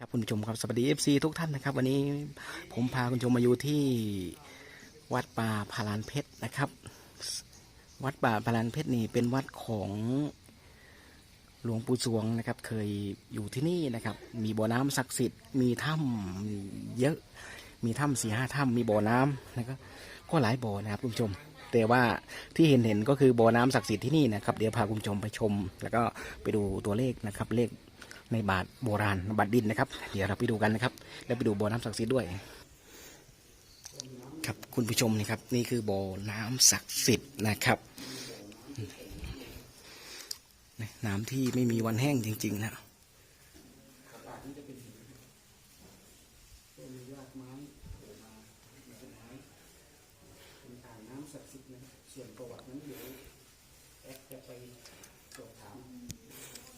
ครับคุณผู้ชมครับสวัสดีเอฟซีทุกท่านนะครับ วันนี้ผมพาคุณผู้ชมมาอยู่ที่วัดป่าพารานเพชรนะครับ วัดป่าพารานเพชรนี่เป็นวัดของหลวงปู่สวงนะครับ เคยอยู่ที่นี่นะครับ มีบ่อน้ำศักดิ์สิทธิ์มีถ้ำเยอะ มีถ้ำสี่ห้าถ้ำมีบ่อน้ำนะครับก็หลายบ่อนะครับคุณผู้ชม แต่ว่าที่เห็นเห็นก็คือบ่อน้ำศักดิ์สิทธิ์ที่นี่นะครับ เดี๋ยวพาคุณผู้ชมไปชม แล้วก็ไปดูตัวเลขนะครับเลข ในบาทโบราณบาทดินนะครับ เดี๋ยวเราไปดูกันนะครับ แล้วไปดูบ่อน้ำศักดิ์สิทธิ์ด้วย ครับคุณผู้ชมนี่ครับ นี่คือบ่อน้ำศักดิ์สิทธิ์นะครับน้ำที่ไม่มีวันแห้งจริง ๆ นะ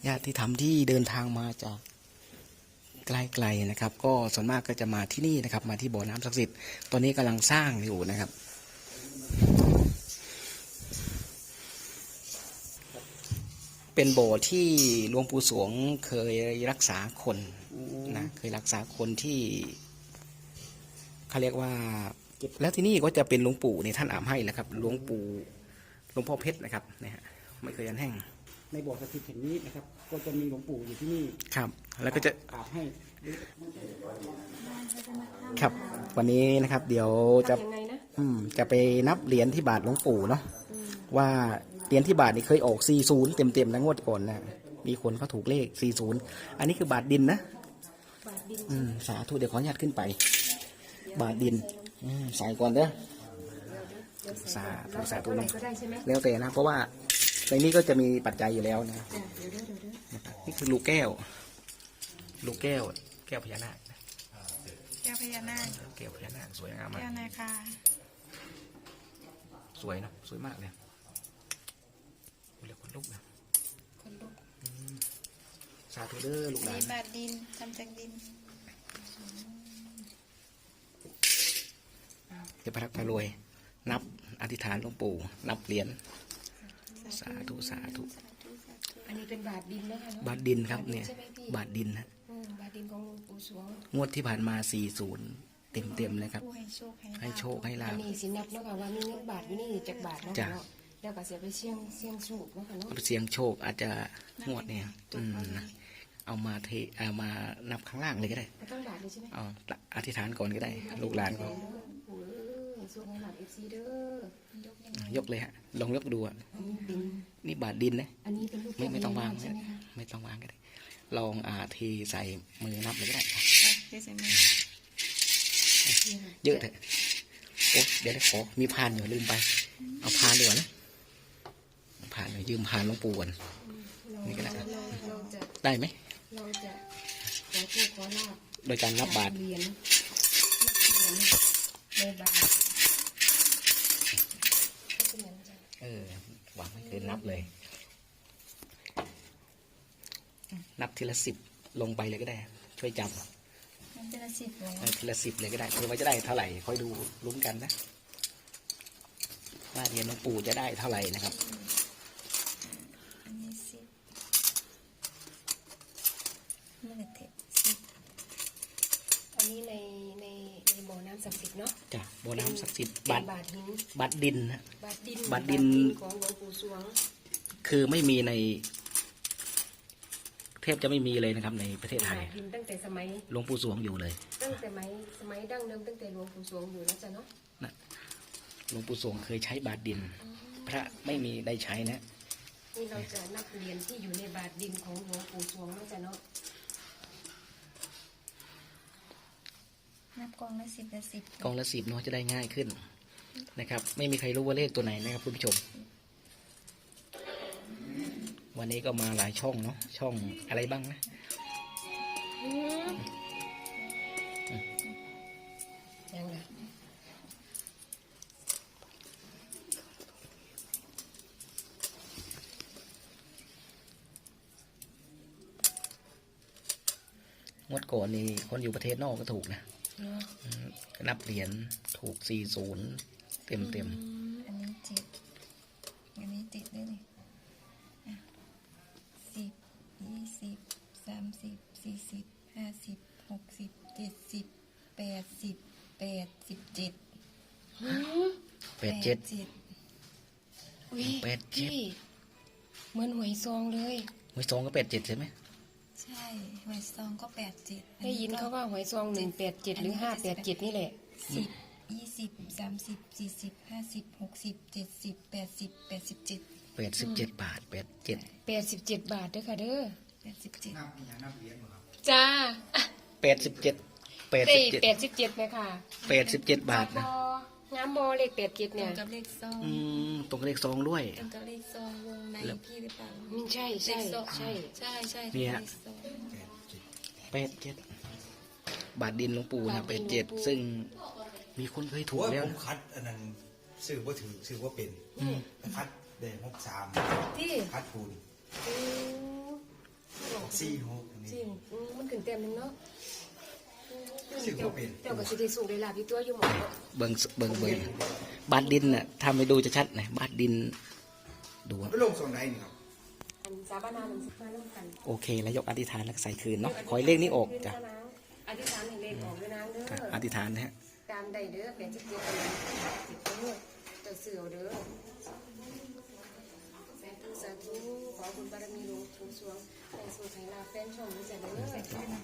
ญาติที่ทำที่เดินทางมาจากไกลๆนะครับ ก็ส่วนมากก็จะมาที่นี่นะครับ มาที่บ่อน้ำศักดิ์สิทธิ์ตอนนี้กำลังสร้างอยู่นะครับเป็นโบ่อที่หลวงปู่สวงเคยรักษาคนนะเคยรักษาคนที่เขาเรียกว่า แล้วที่นี่ก็จะเป็นหลวงปู่ในท่านอาบให้แหละครับหลวงปู่หลวงพ่อเพชรนะครับเนี่ยฮะไม่เคยยันแห้ง ในบ่อศักดิ์สิทธิ์แห่งนี้นะครับ ก็จะมีหลวงปู่อยู่ที่นี่ครับ แล้วก็จะอาบให้ ครับ วันนี้นะครับ เดี๋ยวจะยังไงนะอืมจะไปนับเหรียญที่บาทหลวงปู่เนาะว่าเหรียญที่บาทนี่เคยออก 40 เต็มๆนะงวดก่อนนะมีคนเขาถูกเลข 40 อันนี้คือบาทดินนะบาทดินอืมสาธุเดี๋ยวขออนุญาตขึ้นไป บาทดินอืมใส่ก่อนเด้อ สาธุสาธุเท่าไหน้ร่อง ก็ได้ใช่ไหม แล้วแต่นะเพราะว่า ในนี้ก็จะมีปัจจัยอยู่แล้วนะอะเดี๋ยวเดี๋ยวเดี๋ยวเดี๋ยวนะครับนี่คือลูกแก้ว ลูกแก้ว แก้วพญานาคนะแก้วพญานาคแก้วพญานาคสวยงามมาก แก้วนาคาสวยเนอะสวยมากเลยโอ้เรียกคนลุกนะคนลุกสาธุเด้อลูกหลามีน บาทดินทำจากดิน เดี๋ยวพระรักพระรวย นับอธิษฐานหลวงปู่ นับเหรียญ สาธุสาธุ อันนี้เป็นบาทดินนะคะเนาะบาทดินครับเนี่ย ใช่ไหมพี่บาทดินนะอืมบาทดินของหลวงปู่สวงงวดที่ผ่านมา 40 เต็มเต็มๆเลยครับ ผู้ให้โชคให้ลาภให้โชคให้ลาอันบ นี้สินับเนาะค่ะว่ามีเงินบาทอยู่นี่จากบาทเนาะจ้ะ เนาะแล้วก็เสียไปเสี่ยงเสี่ยงสูบเนาะค่ะเนาะเอาเสียงโชคอาจจะงวดเนี่ยอืมนะเอามาเทเอามานับข้างล่างเลยก็ได้ไม่ต้องบาทเลยใช่ไหมเอาอธิษฐานก่อนก็ได้ ลูกหลานก็เด้อปู่เอ้ย ส่วนให้หลานเอฟซีเด้อยกยังไงยกเลยฮะลองยกดูอะอันนี้ดินนี่บาทดินนะอันนี้เป็นลูกไม่ไม่ต้องวางใช่ไหมคะไม่ต้องวางก็ได้ลองอาเทีใส่มือนับเลยก็ได้อะเดี๋ยวใส่มือเยอะเถอะโอ้เดี๋ยวได้ขอมีพานอยู่ลืมไป เอาพานดีกว่านะพานหน่อยยืมพานหลวงปู่ก่อนเรานี่ก็ได้เราเราจะได้ไหมเราจะขอโชคขอลาบโดยการนับบาทเหรียญเหรียญในบาทก็เป็นอย่างนั้นจ้ะ เออ วางไม่เคยนับเลย นับทีละสิบลงไปเลยก็ได้ ช่วยจำมันเป็นอาชีพเลยเออทีละสิบเลยก็ได้เพื่อว่าจะได้เท่าไหร่คอยดูลุ้นกันนะ ว่าเหรียญหลวงปู่จะได้เท่าไหร่นะครับ อันนี้สิบไม่ได้เทสิบอันนี้ในในในบ่อน้ำศักดิ์สิทธิ์เนาะจ้ะโบน้ำศักดิ์สิทธิ์เป็บัตนรบาทหินบัตรดินนะ บาทดินบาทดิน ของหลวงปู่สวงคือไม่มีในเทพจะไม่มีเลยนะครับ ในประเทศไทบาย ทดินตั้งแต่สมัย หลวงปู่สวงอยู่เลยตั้งแต่สมัยสมัยดั้งเดิมตั้งแต่หลวงปู่สวงอยู่นะจ๊ะเนาะหลวงปู่สวงเคยใช้บาทดิน พระไม่มีได้ใช้นะ นี่เราจะนับเหรียญที่อยู่ในบาทดินของหลวงปู่สวงนะจ๊ะเนาะ นับกองละสิบละสิบกองละสิบเนาะจะได้ง่ายขึ้นนะครับ ไม่มีใครรู้ว่าเลขตัวไหนนะครับคุณผู้ชม วันนี้ก็มาหลายช่องเนาะช่องอะไรบ้างนะยังไงงวดก่อนนี่คนอยู่ประเทศนอกก็ถูกนะ เนาะอืมนับเหรียญถูก40เต็มเต็มอันนี้เจ็ดอันนี้เจ็ดด้วยนี่อะสิบยี่สิบสามสิบสี่สิบห้าสิบเจ็ดสิบแปดสิบแปดสิบเจ็ดแปดเจ็ดเจ็ดอุ้ยแปดเจ็ดพี่เหมือนหวยซองเลยหวยสองก็แปดเจ็ดใช่ไหมใช่ หวยซองก็แปดเจ็ดได้ยินเขาว่าหวยซองหนึ่งแปดเจ็ดหรือห้าแปดเจ็ดนี่แหละสิบยี่สิบสามสิบสี่สิบห้าสิบหกสิบเจ็ดสิบแปดสิบแปดสิบเจ็ดแปดสิบเจ็ดบาทแปดเจ็ดแปดสิบเจ็ดบาทเด้อค่ะเด้อแปดสิบเจ็ดจ้าแปดสิบเจ็ดแปดได้สิบเจ็ดแปดสิบเจ็ดไหมค่ะแปดสิบเจ็ดบาทบนะองามบอเลขแปดเจ็ดตรเนี่ยงกับเลขซองอืมตรงกับเลขสองด้วยตรงกับเลขซองวงในพี่หรือเปล่าอืมใช่ใช่เลขซองใช่ใช่ใช่เนี่ยเลขซอง แปดเจ็ดบาทดินหลวงปู่นะแปดเจ็ดซึ่งมีคนเคยถูกโอ้ยแล้วผมนะคัดอันนั้นซื้อว่าถือซื้อว่าเป็นอืมคัดเดนหกสามที่คัดคูณอืมสี่หกอันจรินี้งอืมมันขึ้นเต็มหนึงเนาะสิบกว่าเป็นเจ้าก็สิได้สูงได้ลาบอยู่ตัวอยู่หมดเนาะเบิ่งเบิ่งเบิ่งบาทดินน่ะถ้าไม่ดูจะชัดนะบาทดินดูอะไปลงส่งไหนนี่ครับอัน สาบานานหนึ่งสิบมาร่วมกันโอเค แล้วยกอธิษฐานแล้วก็ใส่คืนเนาะขอให้เลขนี้ออกจ้ะอธิษฐานให้เลขออกด้วยนะเด้ครับออธิษฐานนะฮะตามใดเด้อแปดสิบเจ็ดอะไรสิบเด้อเจ้าเสือเด้อสาธุสาธุขอบุญบารมีหลวงปู่สวงในสู่ไทยลาแฟนช่องนี้จะเด้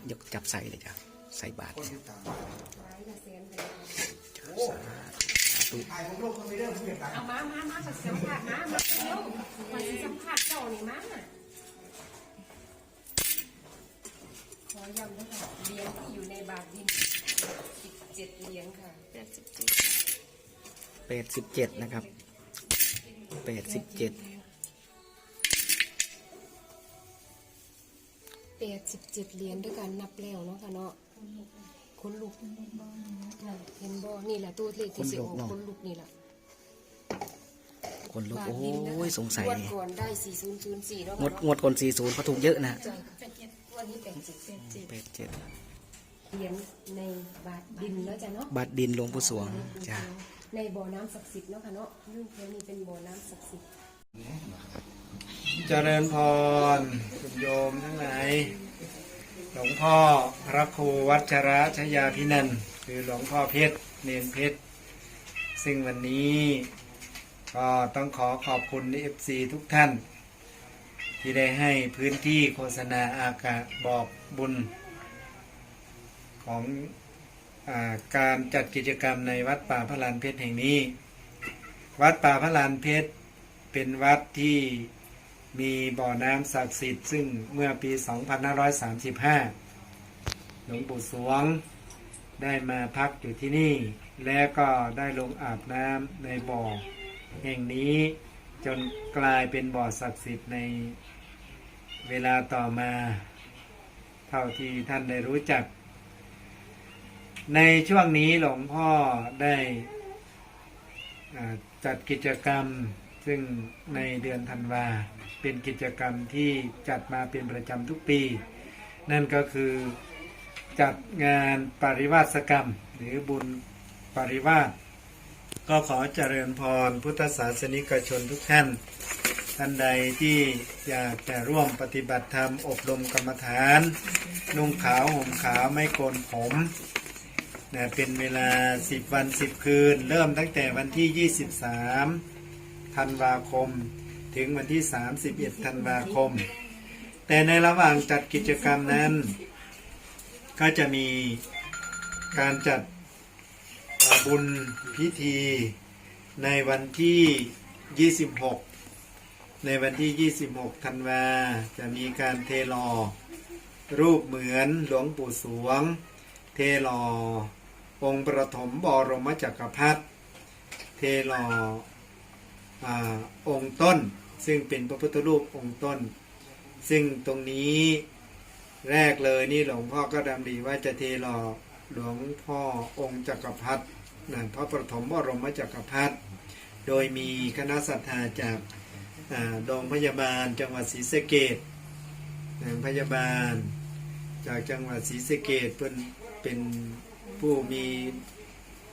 อยกจับใส่เลยจ้ะใส่บาทคนที่ตามหลายละแสนเลยสาธุไอ้ผมลงคนไม่ได้ผมเปลี่ยนตังค์เอามามามาสัมผัสมามาเร็วมาสิสัมผัสเจ้านี่มา ขอย้ำนะคะเหรียญที่อยู่ในบาทดินสิบเจ็ดเหรียญค่ะแปดสิบเจ็ดแปดสิบเจ็ดนะครับแปดสิบเจ็ดแปดสิบเจ็ดเหรียญด้วยกันนับแล้วเนาะค่ะเนาะคนลุกนั่นเห็นบ่นี่แหละตัวเลขที่สิออกคนลุกนี่แหละคนลุกบาทโอ้ดินนะคะยสงสัยงวดก่อนได้สี่ศูนย์ศูนย์สี่เนาะงวดงวดคนสี่ศูนย์เขาถูกเยอะนะใช่ วันนี้แปดสิบแปดสิบแปดเจ็ดเหรียญในบาทดินแล้วจ้ะเนาะบาทดินหลวงปู่สวงจ้ะในบ่อน้ำศักดิ์สิทธิ์เนาะค่ะเนาะรุ่นแค่นี้เป็นบ่อน้ำศักดิ์สิทธิ์เจริญพรคุณโยมทั้งหลายหลวงพ่อพระครูวัชระชยาพินันท์คือหลวงพ่อเพชรเนนเพชร ซึ่งวันนี้ก็ต้องขอขอบคุณเอฟซีทุกท่าน ที่ได้ให้พื้นที่โฆษณาอากาศบอกบุญ ของอาการจัดกิจกรรมในวัดป่าพระลานเพชรแห่งนี้ วัดป่าพระลานเพชรเป็นวัดที่มีบ่อน้ำศักดิ์สิทธิ์ซึ่งเมื่อปี 2535 หลวงปู่สวงได้มาพักอยู่ที่นี่ และก็ได้ลงอาบน้ำในบ่อแห่งนี้จนกลายเป็นบ่อศักดิ์สิทธิ์ใน เวลาต่อมา เท่าที่ท่านได้รู้จัก ในช่วงนี้หลวงพ่อได้จัดกิจกรรมซึ่งในเดือนธันวา เป็นกิจกรรมที่จัดมาเป็นประจำทุกปี นั่นก็คือจัดงานปริวาสกรรม หรือบุญปริวาสก็ขอเจริญพรพุทธศาสนิกชนทุกท่าน ท่านใดที่อยากจะร่วมปฏิบัติธรรมอบรมกรรมฐาน นุ่งขาวห่มขาวไม่โกนผมนะเป็นเวลา 10 วัน 10 คืน เริ่มตั้งแต่วันที่ 23 ธันวาคม ถึงวันที่ 31 ธันวาคม แต่ในระหว่างจัดกิจกรรมนั้น ก็จะมีการจัดบุญพิธีในวันที่ 26 ในวันที่ 26 ธันวา จะมีการเทลอ รูปเหมือนหลวงปู่สวง เทลอ องค์ประถมบรมจักรพรรดิเทลออองค์ต้น ซึ่งเป็นพระพุทธรูปองค์ต้น ซึ่งตรงนี้แรกเลยนี่หลวงพ่อก็ดำริว่าจะเทลอหลวงพ่อองค์จักรพรรดินะพระประถมบรมจักรพรรดิโดยมีคณะศรัทธาจาก โรงพยาบาลจังหวัดศรีสะเกษนะพยาบาล จากจังหวัดศรีสะเกษเป็นเป็นผู้มี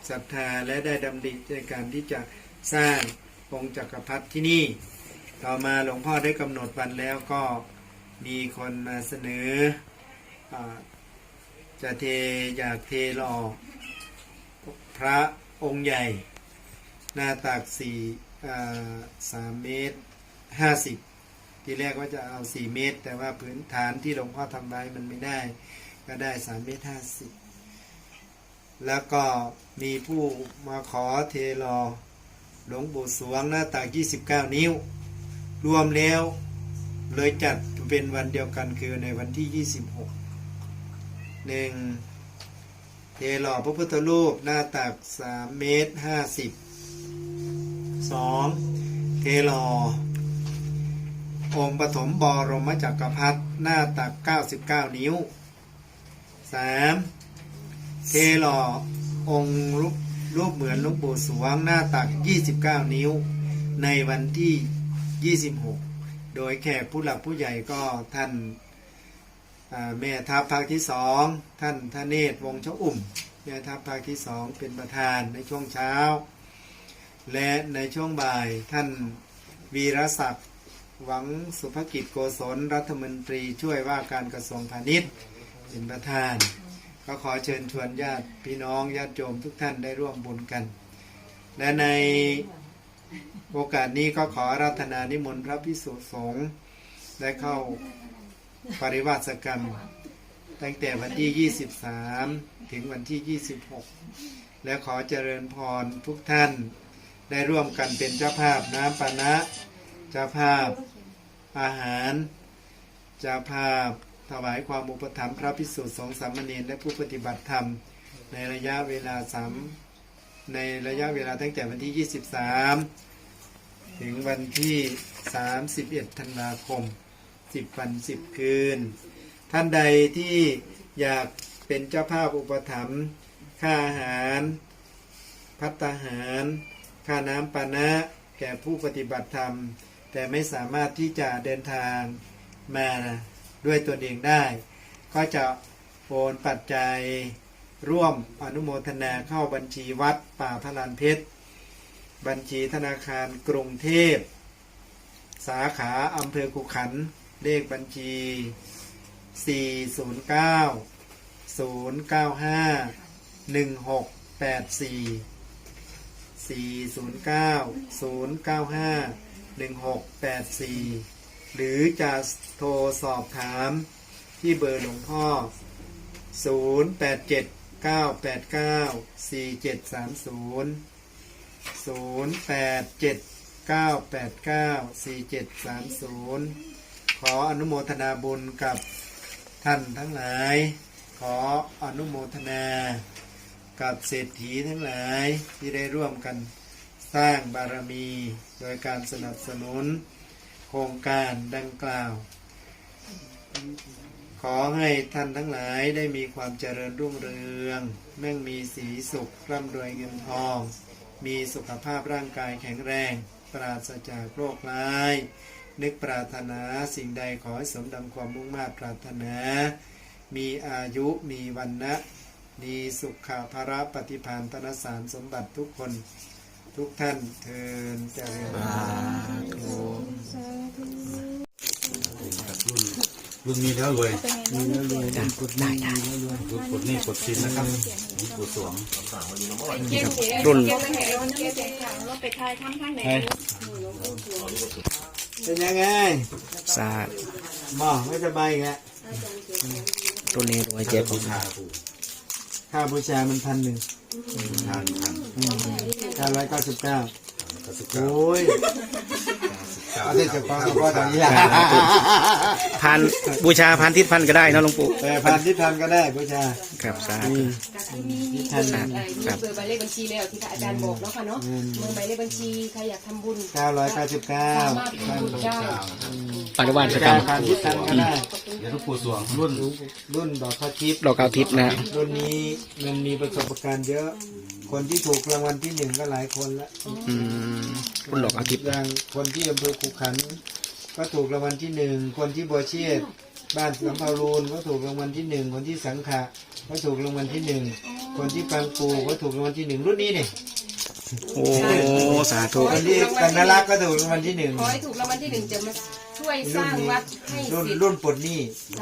ศรัทธาและได้ดำริในการที่จะสร้างองค์จักรพรรดิที่นี่ ต่อมาหลวงพ่อได้กำหนดวันแล้วก็มีคนมาเสนออจะเทอยากเทหล่อพระองค์ใหญ่ หน้าตักสี่อ่าสามเมตร ห้าสิบทีแรกว่าจะเอาสี่เมตร แต่ว่าพื้นฐานที่หลวงพ่อทำไว้มันไม่ได้ ก็ได้สามเมตรห้าสิบแล้วก็มีผู้มาขอเทรอหลวงปู่สวงหน้าตักยี่สิบเก้านิ้ว รวมแล้วเลยจัดเป็นวันเดียวกันคือในวันที่ยี่สิบหกหนึ่งเทหล่อพระพุทธรูปหน้าตักสามเมตรห้าสิบสองเทหล่อ องค์ปฐมบรมจักรพรรดิหน้าตัก 99 นิ้ว 3. เทหล่อองค์รูปรูปเหมือนลวงปู่สวงหน้าตัก 29 นิ้ว ในวันที่ 26 โดยแขกผู้หลักผู้ใหญ่ก็ท่านแม่ทัพภาคที่สองท่านทเนศวงเจ้าอุ่มแม่ทัพภาคที่สองเป็นประธานในช่วงเช้า และในช่วงบ่ายท่านวีรศักดิ์ หวังสุภกิจโกศลรัฐมนตรีช่วยว่าการกระทรวงพาณิชย์เป็นประธาน ก็ขอเชิญชวนญาติพี่น้องญาติโยมทุกท่านได้ร่วมบุญกัน และในโอกาสนี้ก็ขอรัตนานิมนต์พระพิสุสงฆ์ได้เข้าปริวาสกรรม ตั้งแต่วันที่ 23 ถึงวันที่ 26 และขอเจริญพรทุกท่าน ได้ร่วมกันเป็นเจ้าภาพน้ำปานะ เจ้าภาพ อาหารจ้าภาพถวายความอุปถัมภ์พระพิสุทธิ์สงฆ์สามเณรและผู้ปฏิบัติธรรม ในระยะเวลาสามในระยะเวลาตั้งแต่วันที่ 23 ถึงวันที่ 31 ธันวาคม 10 วัน 10 คืน ท่านใดที่อยากเป็นเจ้าภาพอุปถัมภ์ค่าอาหาร พัตตาหาร ค่าน้ำปานะ แก่ผู้ปฏิบัติธรรม แต่ไม่สามารถที่จะเดินทางมาด้วยตนเองได้ ก็จะโอนปัจจัยร่วมอนุโมทนาเข้าบัญชีวัดป่าพลานเพชร บัญชีธนาคารกรุงเทพ สาขาอำเภอขุขัน เลขบัญชี 409 095 1684 1684 หรือจะโทรสอบถามที่เบอร์หลวงพ่อ 087-989-4730 087-989-4730 ขออนุโมทนาบุญกับท่านทั้งหลาย ขออนุโมทนา กับเศรษฐีทั้งหลายที่ได้ร่วมกัน สร้างบารมี โดยการสนับสนุน โครงการดังกล่าว ขอให้ท่านทั้งหลายได้มีความเจริญรุ่งเรืองแม่งมีสีสุขร่ำรวยเงินทอง มีสุขภาพร่างกายแข็งแรง ปราศจากโรคร้าย นึกปรารถนาสิ่งใดขอให้สมดังความมุ่งมา่ปรารถนา มีอายุมีวันนะมีสุขภาระปฏิภาณธนสารสมบัติทุกคน ทุกท่านเทินเจริญรุ่นมีแล้วรวยจ้ะได้ได้รุ่นกดหนี่กดสินนะครับหลวงปู่สวงรุ่นเป็นยังไงศาสตร์หมอไม่สบายอีกแล้วรุ่นนี้รวยเจ็บของชาปู่ค่าบูชามันพันหนึ่ง ทานทานค่าร้อยเก้าสิบเก้ากระสุกเก้าโอ้ย เอาที่จะฟังก็ตอนนี้พันบูชาพันทิศพันก็ได้นะหลวงปู่แต่พันที่พันก็ได้บูชาครับสาธุ นี่ที่ท่านสาธุมีเบอร์หมายเลขบัญชีแล้วที่พระอาจารย์บอกเนาะค่ะเนาะเบอร์หมายเลขบัญชีใครอยากทำบุญเก้าร้อยเก้าสิบเก้าสามารถทำบุญได้ปฏิวัติกรการมพันที่พันก็ได้ เดี๋ยวหลวงปู่สวงรุ่นรุ่นดอกข้าวทิพย์ดอกเก้าทิพย์นะรุ่นนี้มันมีประสบการณ์เยอะ คนที่ถูกรางวัลที่หนึ่งก็หลายคนละอืมรุ่นดอกเก้าทิพย์อย่างคนที่อำเภอขุขันธ์ก็ถูกรางวัลที่หนึ่งคนที่บัวเชษฐ์บ้านสำเภารูนก็ถูกรางวัลที่หนึ่งคนที่สังขะก็ถูกรางวัลที่หนึ่งคนที่ปังปูก็ถูกรางวัลที่หนึ่งรุ่นนี้เนี่ยโอ้สาธุคนที่กันนรักก็ถูกรางวัลที่หนึ่งขอให้ถูกรางวัลที่หนึ่งจะมาช่วยช่วยสร้างวัดให้รุ่นเสร็จรุ่นปลดหนี้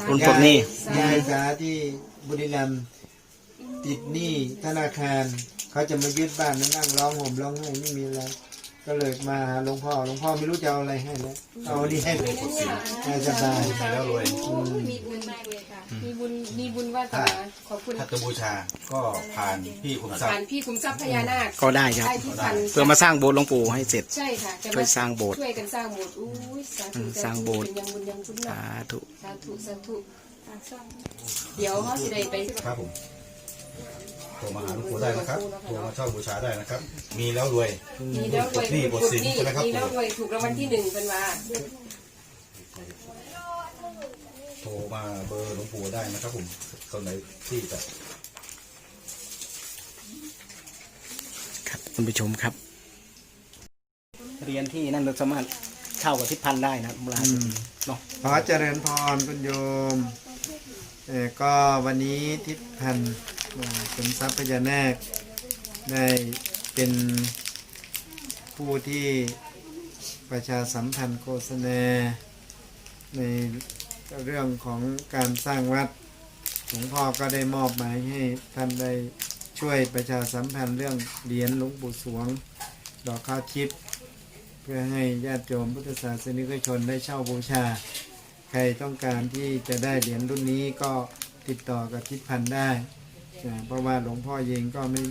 รุ่นปลดหนี้ยายสาที่บุรีรัมย์ติดหนี้ธนาคาร เขาจะมายึดบ้านแล้วนั่งร้องห่มร้องไห้ไม่มีอะไร ก็เลยมาหาหลวงพ่อหลวงพ่อไม่รู้จะเอาอะไรให้แล้วเอานี่ให้เลยให้สบายใช้แล้วรวยมีบุญมากเลยค่ะ มีบุญมีบุญวาสนาขอบคุณถ้าจะบูชาก็ผ่านพี่ขุนทรัพผ่านย์พี่คุ้มทรัพย์พญานาคก็ได้ครับ ได้ที่พันเพื่อมาสร้างโบสถ์หลวงปู่ให้เสร็จ ใช่ค่ะจะช่วยสร้างโบสถ์ช่วยกันสร้างโบสถ์อุ้ยสาอืธุมสร้างโบสถ์ เป็นยังบุญยังคุณสานะธุสาธุสาธุเดี๋ยวเขาสิได้ไปครับผมโท รมาหาหลวงปู่ได้นะครับโทรมาเช่าบูชาได้นะครับ มีแล้วรวยมีแล้วรวยปลดหนี้ปลดสินใช่ไหมครับมีแล้วรวยถูกรางวัลที่หนึ่งเป็นว่าโทรมาเบอร์หลวงปู่ได้นะครับผมคนไหนที่จะครับคุณผู้ชมครับ เรียนที่นั่นเราสามารถเช่ากับทิพย์พันธุ์ได้นะครับเวลาเนาะขอเจริญพรคุณโยมเอ่อก็วันนี้ทิศพันธ์ สมทรัพย์พญานาคได้เป็นผู้ที่ประชาสัมพันธ์โฆษณา ในเรื่องของการสร้างวัดหลวงพ่อก็ได้มอบหมายให้ท่านได้ช่วยประชาสัมพันธ์เรื่องเหรียญหลวงปู่สวง ดอกข้าวทิพย์เพื่อให้ญาติโยมพุทธศาสนิกชนได้เช่าบูชา ใครต้องการที่จะได้เหรียญรุ่นนี้ก็ติดต่อกับทิศพันธ์ได้ นะเพราะว่าหลวงพ่อเองก็ไม่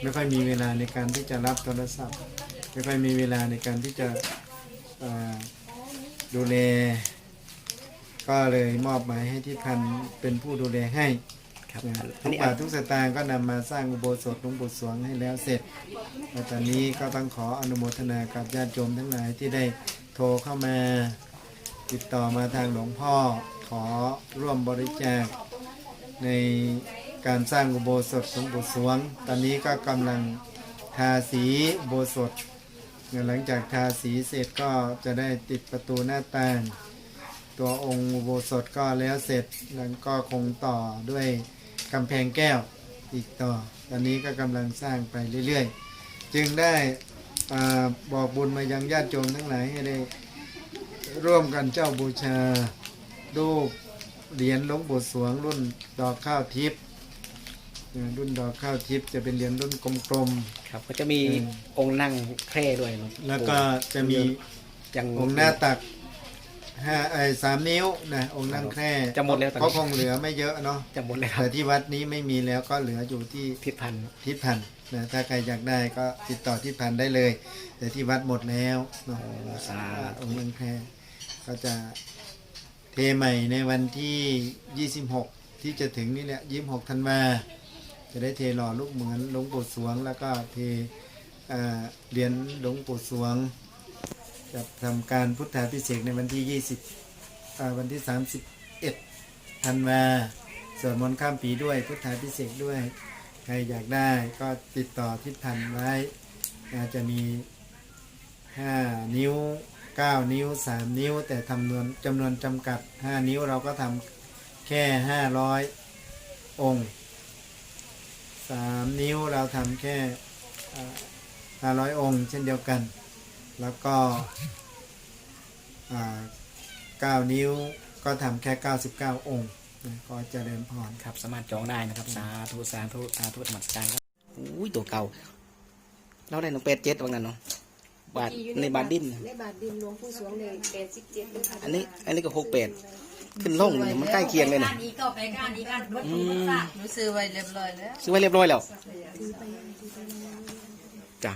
ไม่ค่อยมีเวลาในการที่จะรับโทรศัพท์ ไม่ค่อยมีเวลาในการที่จะเอ่อดูแล ก็เลยมอบหมายให้ทิศพันธ์เป็นผู้ดูแลให้ครับนะอัทุนกนี้บาททุกสตางค์ก็นำมาสร้างอุโบสถหลวงปู่สวงให้แล้วเสร็จและตอนนี้ก็ต้องขออนุโมทนากับญาติโยมทั้งหลายที่ได้โทรเข้ามาติดต่อมาทางหลวงพ่อขอร่วมบริจาคใน การสร้างอุโบสถหลวงปู่สวง ตอนนี้ก็กำลังทาสีอุโบสถหลังจากทาสีเสร็จก็จะได้ติดประตูหน้าต่าง ตัวองค์อุโบสถก็แล้วเสร็จแล้วก็คงต่อด้วยกำแพงแก้วอีกต่อ ตอนนี้ก็กำลังสร้างไปเรื่อยๆ จึงได้อบอกบุญมายังญาติโยมทั้งหลายให้ได้ร่วมกันเจ้าบูชารูปเหรียญหลวงปู่สวงรุ่นดอกข้าวทิพย์ รุ่นดอกข้าวทิพย์จะเป็นเหรียญรุ่นกลม ครับ ก็จะมีองค์นั่งแคร่ด้วยหลวงปู่ๆแล้วก็จะมียัง องค์หน้าตักห้าไอ้สามนิ้วนะองค์นั่งแคร่จะหมดแล้วตอนก็นี้คงเหลือไม่เยอะเนาะจะหมดเลยครัแต่บที่วัดนี้ไม่มีแล้วก็เหลืออยู่ที่ทิศพันธุ์ทิศพันธ์นะถ้าใครอยากได้ก็ติดต่อทิศพันธ์ได้เลย แต่ที่วัดหมดแล้วเนาะสาองค์นั่งแคร่ก็จะเทใหม่ในวันที่ 26 ที่จะถึงนี่แหละ26ธันวา จะได้เทหล่อลูกเหมือนหลวงปู่สวง แล้วก็เทเหรียญหลวงปู่สวงจะทำการพุทธาพิเศษในวันที่ 20วันที่ 31ธันวาสวดมนต์ข้ามปีด้วยพุทธาพิเศษด้วย ใครอยากได้ก็ติดต่อทิศพันไว้อาจจะมี 5 นิ้ว 9 นิ้ว 3 นิ้ว แต่ทำนวนจำนวนจำกัด 5 นิ้วเราก็ทำแค่ 500 องค์ 3นิ้วเราทำแค่อ่า500องค์ เช่นเดียวกัน แล้วก็อ่า9นิ้วก็ทำแค่ 99 องค์นะก็เจริญพรครับ สามารถจองได้นะครับ สาธุสาธุสาธุธรรมสการครับอุ้ยตัวเก่า เราได้หนึ่งเป็ดเจ็ดว่างั้นเนาะบาทในบาทดิ้นในบาทดินหลวงปู่สวงเลยแปดสิบเจ็ดด้วยค่ะอันนี้อันนี้ก็หกเป็ด ขึ้นล่งเนี่ยมันใกล้เคียงเลยนะอีกก็ไปการอีกการรถตู้ฝากหนูซื้อไว้เรียบร้อยแล้ว ซื้อไว้เรียบร้อยแล้วจ้ะ